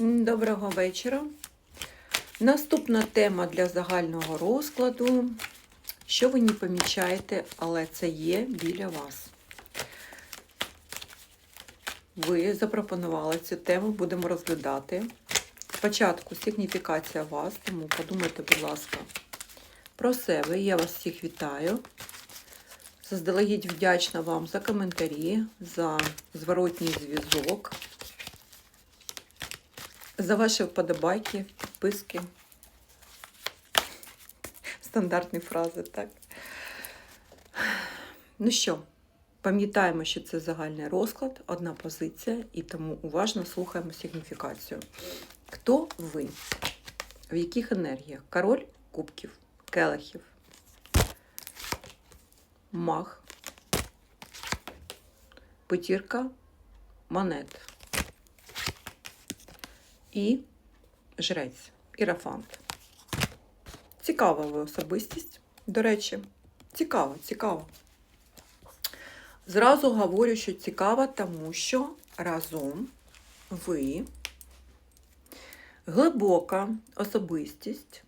Доброго вечора. Наступна тема для загального розкладу. Що ви не помічаєте, але це є біля вас. Ви запропонували цю тему, будемо розглядати. Спочатку сигніфікація вас, тому подумайте, будь ласка, про себе. Я вас всіх вітаю. Заздалегідь вдячна вам за коментарі, за зворотній зв'язок, за ваші вподобайки, підписки. Стандартні фрази, так? Ну що, пам'ятаємо, що це загальний розклад, одна позиція, і тому уважно слухаємо сигніфікацію. Хто ви? В яких енергіях? Король кубків, келихів, мах, петірка монет і жрець, ірафант. Цікава ви особистість, до речі. Цікаво, цікаво. Зразу говорю, що цікаво, тому що разом ви глибока особистість,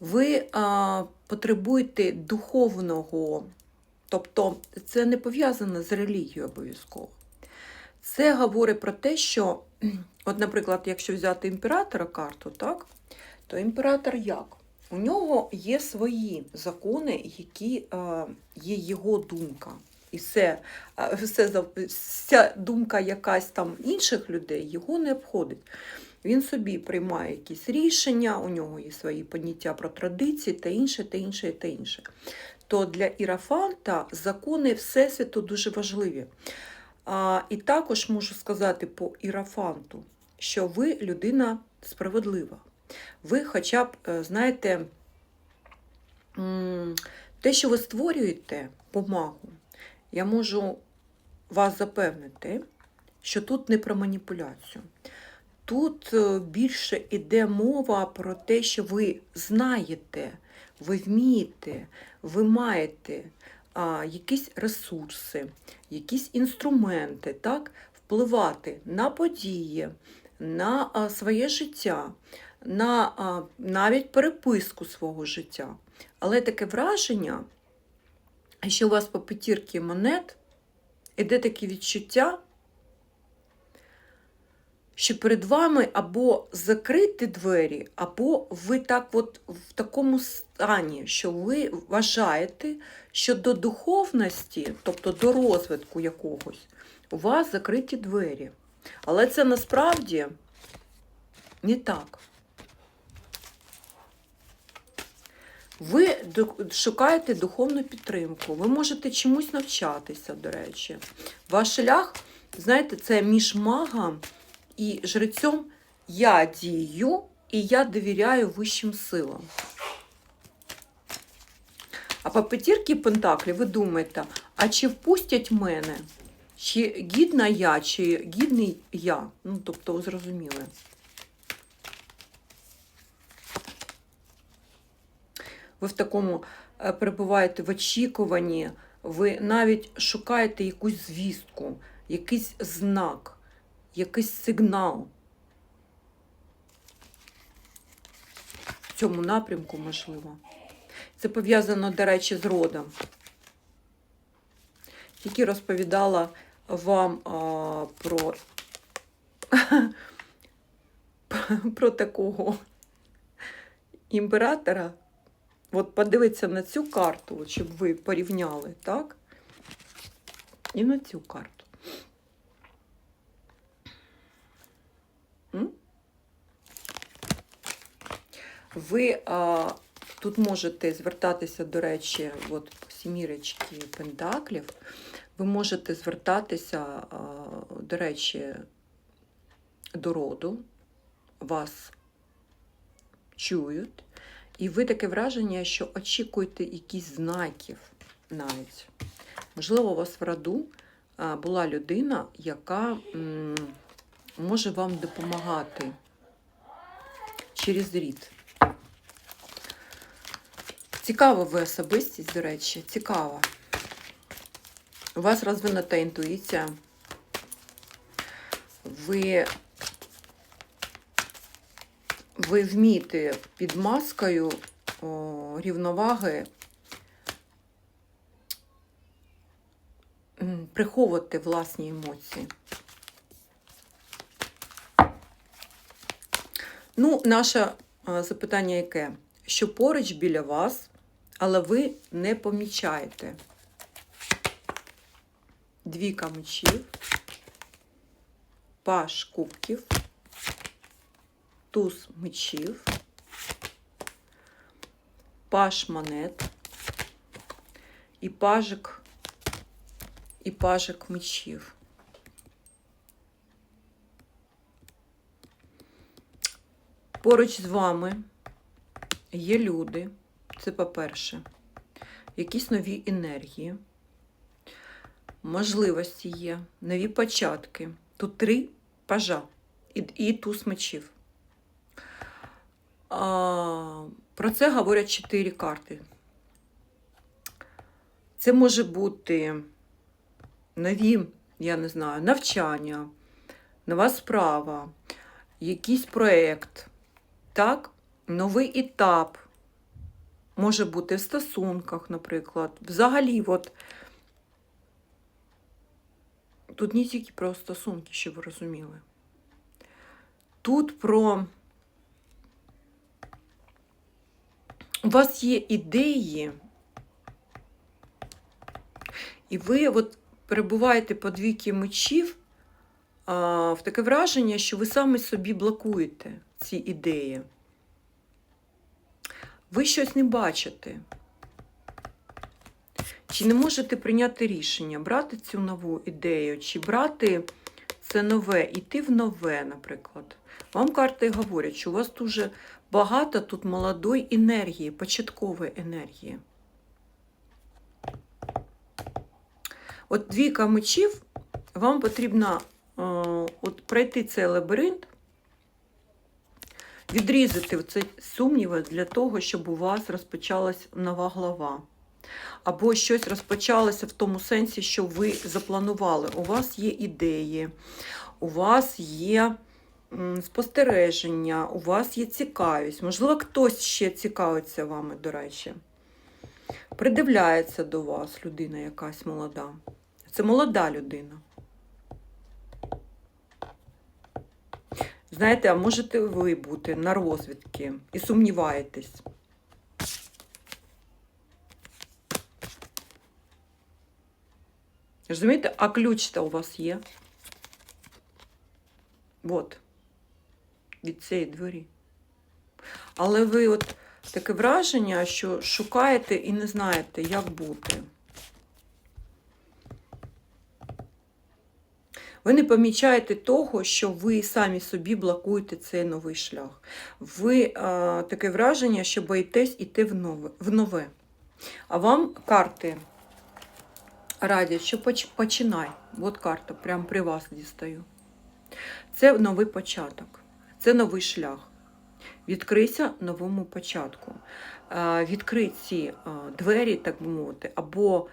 ви а, потребуєте духовного, тобто це не пов'язано з релігією обов'язково. Це говорить про те, що, от, наприклад, якщо взяти імператора карту, так, то імператор як? У нього є свої закони, які е, є його думка. І все, е, все, вся думка якась там інших людей його не обходить. Він собі приймає якісь рішення, у нього є свої поняття про традиції та інше, та інше, та інше. То для Ірафанта закони Всесвіту дуже важливі. А, і також можу сказати по Ірафанту, що ви людина справедлива. Ви хоча б, е, знаєте, те, що ви створюєте помагу, я можу вас запевнити, що тут не про маніпуляцію. Тут е, більше йде мова про те, що ви знаєте, ви вмієте, ви маєте а, якісь ресурси, якісь інструменти, так, впливати на події, на а, своє життя, на а, навіть переписку свого життя. Але таке враження, що у вас по п'ятірки монет іде таке відчуття, що перед вами або закриті двері, або ви так от в такому стані, що ви вважаєте, що до духовності, тобто до розвитку якогось, у вас закриті двері. Але це насправді не так. Ви шукаєте духовну підтримку, ви можете чомусь навчатися, до речі. Ваш шлях, знаєте, це між магом і жрецем я дію і я довіряю вищим силам. А по п'ятірки Пентаклі ви думаєте, а чи впустять мене? Чи гідна я, чи гідний я? Ну, тобто, зрозуміли. Ви в такому е, перебуваєте в очікуванні, ви навіть шукаєте якусь звістку, якийсь знак, якийсь сигнал. В цьому напрямку можливо. Це пов'язано, до речі, з родом. Тільки розповідала вам а, про, про такого імператора. От подивіться на цю карту, щоб ви порівняли, так? І на цю карту. Ви а, тут можете звертатися, до речі, от сімірочки пентаклів. Ви можете звертатися, а, до речі, до роду. Вас чують. І ви таке враження, що очікуєте якісь знаків навіть. Можливо, у вас в роду була людина, яка може вам допомагати через рід. Цікава ви особистість, до речі, цікава. У вас розвинута інтуїція. Ви ви вмієте під маскою о, рівноваги приховувати власні емоції. Ну, наше запитання яке? Що поруч біля вас, але ви не помічаєте. Двійка мечів, паш кубків, туз мечів, паш монет і пажик, і пажик мечів. Поруч з вами є люди, це по-перше, якісь нові енергії, можливості є, нові початки. Тут три пажа і, і туз мечів. А, про це говорять чотири карти. Це може бути нові, я не знаю, навчання, нова справа, якийсь проєкт, так, новий етап. Може бути в стосунках, наприклад. Взагалі, от тут не тільки про стосунки, щоб ви розуміли. Тут про у вас є ідеї, і ви от перебуваєте по двійки мечів в таке враження, що ви самі собі блокуєте ці ідеї. Ви щось не бачите. Чи не можете прийняти рішення, брати цю нову ідею, чи брати це нове, йти в нове, наприклад. Вам карти говорять, що у вас дуже багато тут молодої енергії, початкової енергії. От двійка мечів, вам потрібно е, от пройти цей лабіринт, відрізати ці сумніви для того, щоб у вас розпочалась нова глава. Або щось розпочалося в тому сенсі, що ви запланували. У вас є ідеї, у вас є спостереження, у вас є цікавість. Можливо, хтось ще цікавиться вами, до речі. Придивляється до вас людина якась молода. Це молода людина. Знаєте, а можете ви бути на розвідки і сумніваєтесь. Розумієте, а ключ-то у вас є. От. Від цієї двері. Але ви от таке враження, що шукаєте і не знаєте, як бути. Ви не помічаєте того, що ви самі собі блокуєте цей новий шлях. Ви а, таке враження, що боїтесь іти в нове. В нове. А вам карти радять, що поч- починай. От карта, прямо при вас дістаю. Це новий початок, це новий шлях. Відкрийся новому початку. Відкрий ці двері, так би мовити, або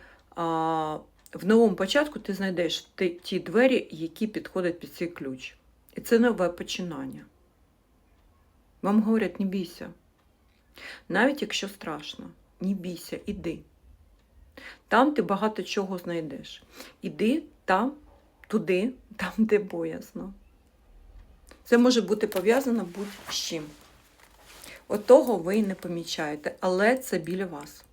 в новому початку ти знайдеш ті, двері, які підходять під цей ключ. І це нове починання. Вам говорять, не бійся. Навіть якщо страшно, не бійся, іди. Там ти багато чого знайдеш. Іди там, туди, там, де боязно. Це може бути пов'язано будь-з чим. От того ви не помічаєте, але це біля вас.